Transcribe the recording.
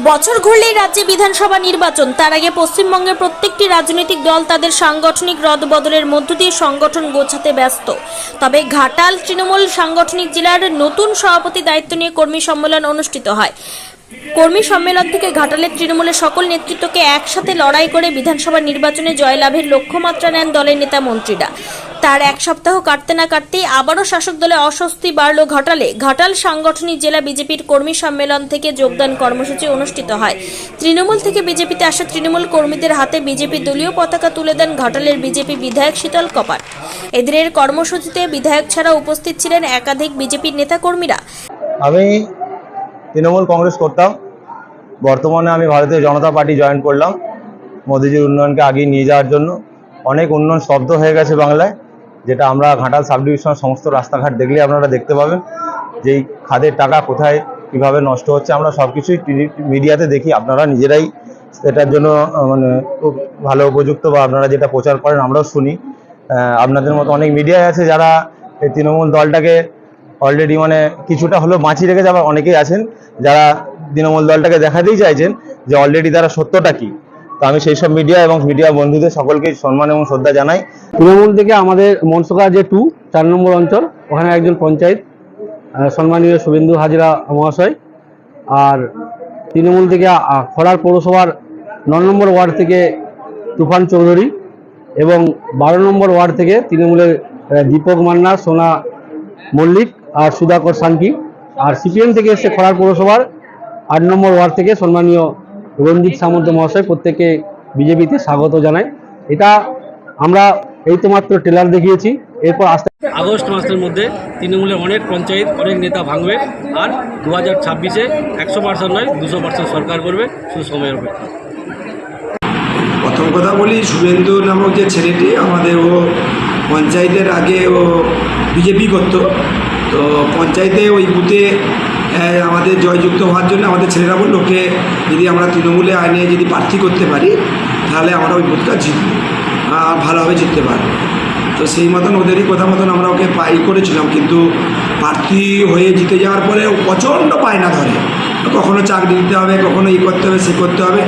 বছর ঘুরলেই রাজ্যে বিধানসভা নির্বাচন। তার আগে পশ্চিমবঙ্গের প্রত্যেকটি রাজনৈতিক দল তাদের সাংগঠনিক রদবদলের মধ্য দিয়ে সংগঠন গোছাতে ব্যস্ত। তবে ঘাটাল, তৃণমূল সাংগঠনিক জেলার নতুন সভাপতি দায়িত্ব নিয়ে কর্মী সম্মেলন অনুষ্ঠিত হয়। কর্মী সম্মেলন থেকে ঘাটালের তৃণমূলের সকল নেতৃত্বকে একসাথে লড়াই করে বিধানসভা নির্বাচনে জয়লাভের লক্ষ্যমাত্রা নেন দলের নেতা মন্ত্রীরা। তার এক সপ্তাহ কাটতে না কাটতেই আবারও শাসক দলে অস্বস্তি বাড়ল ঘাটালে। ঘাটাল সাংগঠনিক জেলা বিজেপির কর্মী সম্মেলন থেকে যোগদান কর্মসূচি অনুষ্ঠিত হয়। তৃণমূল থেকে বিজেপিতে আসা তৃণমূল কর্মীদের হাতে বিজেপি দলীয় পতাকা তুলে দেন ঘাটালের বিজেপি বিধায়ক শীতল কপাট এদিনের কর্মসূচিতে বিধায়ক ছাড়া উপস্থিত ছিলেন একাধিক বিজেপির নেতাকর্মীরা। আমি তৃণমূল কংগ্রেস করতাম। বর্তমানে আমি ভারতীয় জনতা পার্টি জয়েন করলাম। মোদিজির উন্নয়নকে আগিয়ে নিয়ে যাওয়ার জন্য অনেক উন্নয়ন শব্দ হয়ে গেছে বাংলায়। যেটা আমরা ঘাটাল সাব ডিভিশনের সমস্ত রাস্তাঘাট দেখলে আপনারা দেখতে পাবেন যে এই খাদের টাকা কোথায়, কীভাবে নষ্ট হচ্ছে, আমরা সব কিছুই মিডিয়াতে দেখি। আপনারা নিজেরাই এটার জন্য মানে খুব ভালো উপযুক্ত বা আপনারা যেটা প্রচার করেন আমরাও শুনি। আপনাদের মতো অনেক মিডিয়ায় আছে যারা এই তৃণমূল দলটাকে অলরেডি মানে কিছুটা হলেও বাঁচিয়ে রেখে যাওয়া অনেকেই আছেন যারা তৃণমূল দলটাকে দেখাতেই চাইছেন যে অলরেডি তারা সত্যটা কি। তো আমি সেই সব মিডিয়া এবং মিডিয়া বন্ধুদের সকলকে সম্মান এবং শ্রদ্ধা জানাই। তৃণমূল থেকে আমাদের মনসুকা যে টু চার নম্বর অঞ্চল, ওখানে একজন পঞ্চায়েত সম্মানীয় শুভেন্দু হাজরা মহাশয়। আর তৃণমূল থেকে খড়ার পৌরসভার ন নম্বর ওয়ার্ড থেকে তুফান চৌধুরী এবং বারো নম্বর ওয়ার্ড থেকে তৃণমূলের দীপক মান্না, সোনা মল্লিক আর সুধাকর সানকি। আর সিপিএম থেকে এসছে খড়ার পৌরসভার আট নম্বর ওয়ার্ড থেকে সম্মানীয় রঞ্জিত সামন্ত মহাশয় প্রত্যেকে বিজেপিতে স্বাগত জানাই। এটা আমরা এই তো মাত্র ট্রেলার দেখিয়েছি এরপর আস্তে আগস্ট মাসের মধ্যে তৃণমূলের অনেক পঞ্চায়েত অনেক নেতা ভাঙবে আর দু হাজার ছাব্বিশে একশো পার্সেন্ট নয় দুশো পার্সেন্ট সরকার করবে শুধু সময়ের অপেক্ষা প্রথম কথা বলি শুভেন্দু নামক যে ছেলেটি আমাদের ও পঞ্চায়েতের আগে ও বিজেপি করতো। তো পঞ্চায়েতে ওই বুথে আমাদের জয়যুক্ত হওয়ার জন্য আমাদের ছেলেরা বলল, ওকে, যদি আমরা তৃণমূলে আইনে যদি প্রার্থী করতে পারি, তাহলে আমরা ওই বুথটা জিতব ভালোভাবে জিততে পারব। তো সেই মতন ওদেরই কথা মতন আমরা ওকে পাই করেছিলাম, কিন্তু প্রার্থী হয়ে জিতে যাওয়ার পরে প্রচণ্ড পায়না ধরে। কখনো চাকরি দিতে হবে, কখনো ই করতে হবে, সে করতে হবে।